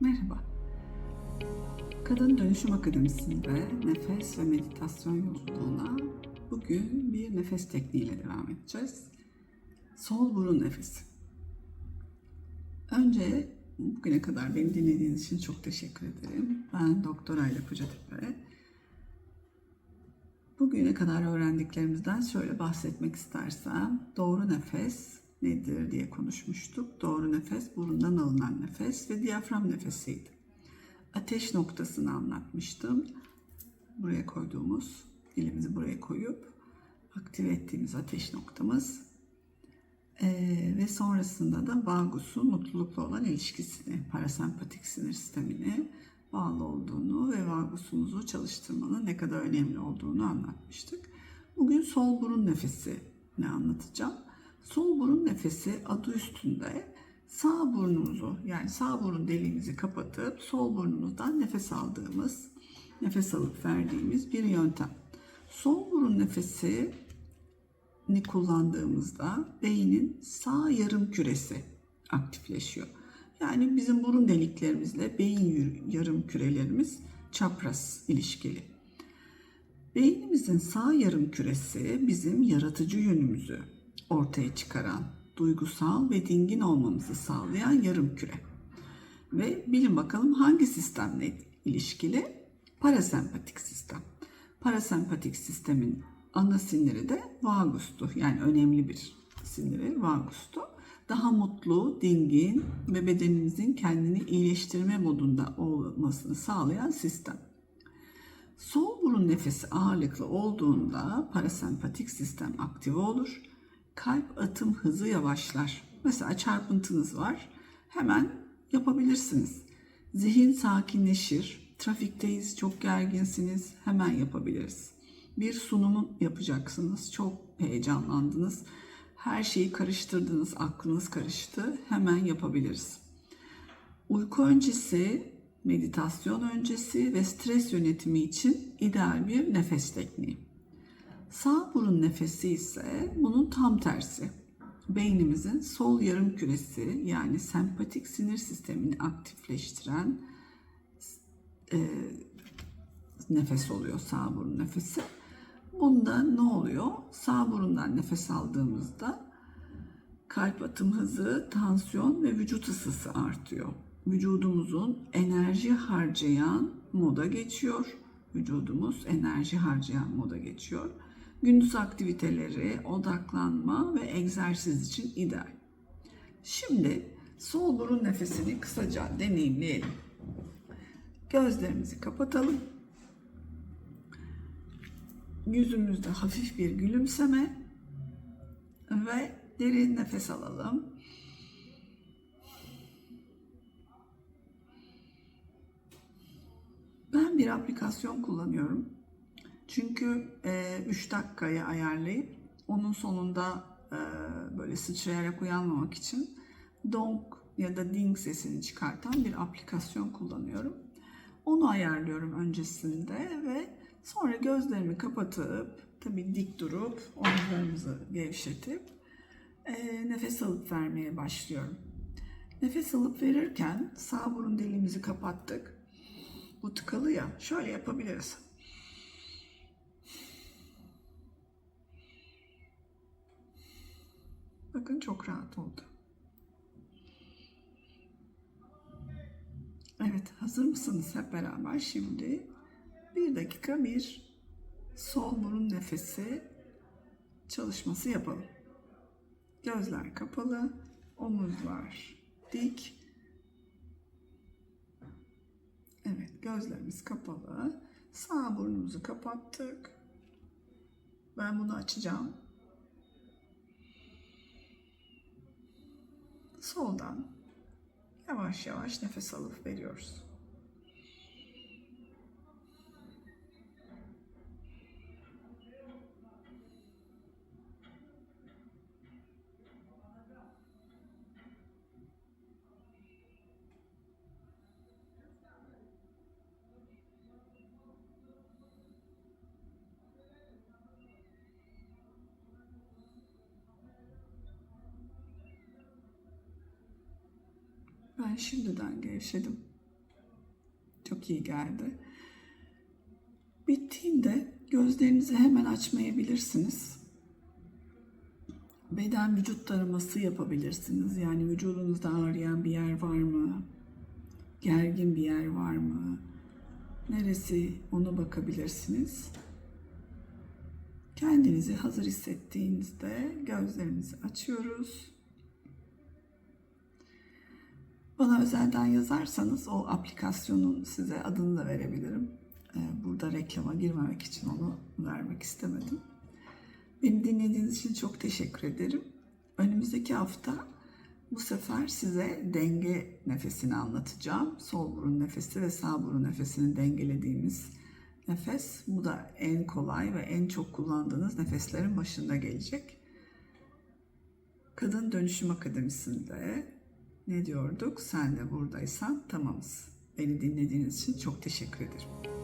Merhaba. Kadın Dönüşüm Akademisi'nde nefes ve meditasyon yolculuğuna bugün bir nefes tekniğiyle devam edeceğiz. Sol burun nefesi. Önce bugüne kadar beni dinlediğiniz için çok teşekkür ederim. Ben Doktor Ayla Kocatepe. Bugüne kadar öğrendiklerimizden şöyle bahsetmek istersem doğru nefes nedir diye konuşmuştuk. Doğru nefes burundan alınan nefes ve diyafram nefesiydi. Ateş noktasını anlatmıştım. Buraya koyduğumuz, dilimizi buraya koyup aktive ettiğimiz ateş noktamız ee, ve sonrasında da vagus'un mutlulukla olan ilişkisini, parasempatik sinir sistemine bağlı olduğunu ve vagusumuzu çalıştırmanın ne kadar önemli olduğunu anlatmıştık. Bugün sol burun nefesi ne anlatacağım. Sol burun nefesi adı üstünde sağ burnumuzu yani sağ burun deliğimizi kapatıp sol burnumuzdan nefes aldığımız, nefes alıp verdiğimiz bir yöntem. Sol burun nefesi ni kullandığımızda beynin sağ yarım küresi aktifleşiyor. Yani bizim burun deliklerimizle beyin yarım kürelerimiz çapraz ilişkili. Beynimizin sağ yarım küresi bizim yaratıcı yönümüzü ortaya çıkaran, duygusal ve dingin olmamızı sağlayan yarım küre. Ve bilin bakalım hangi sistemle ilişkili? Parasempatik sistem. Parasempatik sistemin ana siniri de vagustu. Yani önemli bir siniri vagustu. Daha mutlu, dingin ve bedeninizin kendini iyileştirme modunda olmasını sağlayan sistem. Sol burun nefesi ağırlıklı olduğunda parasempatik sistem aktive olur. Kalp atım hızı yavaşlar. Mesela çarpıntınız var. Hemen yapabilirsiniz. Zihin sakinleşir. Trafikteyiz, çok gerginsiniz. Hemen yapabiliriz. Bir sunumu yapacaksınız. Çok heyecanlandınız. Her şeyi karıştırdınız, aklınız karıştı. Hemen yapabiliriz. Uyku öncesi, meditasyon öncesi ve stres yönetimi için ideal bir nefes tekniği. Sağ burun nefesi ise bunun tam tersi. Beynimizin sol yarım küresi yani sempatik sinir sistemini aktifleştiren e, nefes oluyor sağ burun nefesi. Bunda ne oluyor? Sağ burundan nefes aldığımızda kalp atım hızı, tansiyon ve vücut ısısı artıyor. Vücudumuzun enerji harcayan moda geçiyor. Vücudumuz enerji harcayan moda geçiyor. Gündüz aktiviteleri, odaklanma ve egzersiz için ideal. Şimdi sol burun nefesini kısaca deneyimleyelim. Gözlerimizi kapatalım yüzümüzde hafif bir gülümseme ve derin nefes alalım. Ben bir aplikasyon kullanıyorum. Çünkü 3 e, dakikaya ayarlayıp onun sonunda e, böyle sıçrayarak uyanmamak için donk ya da ding sesini çıkartan bir aplikasyon kullanıyorum. Onu ayarlıyorum öncesinde ve Sonra gözlerimi kapatıp tabii dik durup omuzlarımızı gevşetip e, nefes alıp vermeye başlıyorum. Nefes alıp verirken sağ burun deliğimizi kapattık. Bu tıkalı ya şöyle yapabiliriz. Bakın çok rahat oldu. Evet hazır mısınız hep beraber şimdi bir dakika bir sol burun nefesi çalışması yapalım. Gözler kapalı, omuzlar dik. Evet, gözlerimiz kapalı. Sağ burnumuzu kapattık. Ben bunu açacağım. Soldan yavaş yavaş nefes alıp veriyoruz. Ben şimdiden gevşedim. Çok iyi geldi. Bittiğinde gözlerinizi hemen açmayabilirsiniz. Beden vücut taraması yapabilirsiniz. Yani vücudunuzda ağrıyan bir yer var mı? Gergin bir yer var mı? Neresi ona bakabilirsiniz. Kendinizi hazır hissettiğinizde gözlerimizi açıyoruz. Bana özelden yazarsanız o aplikasyonun size adını da verebilirim. Ee, Burada reklama girmemek için onu vermek istemedim. Beni dinlediğiniz için çok teşekkür ederim. Önümüzdeki hafta bu sefer size denge nefesini anlatacağım. Sol burun nefesi ve sağ burun nefesini dengelediğimiz nefes. Bu da en kolay ve en çok kullandığınız nefeslerin başında gelecek. Kadın Dönüşüm Akademisi'nde ne diyorduk? Sen de buradaysan tamamız. Beni dinlediğiniz için çok teşekkür ederim.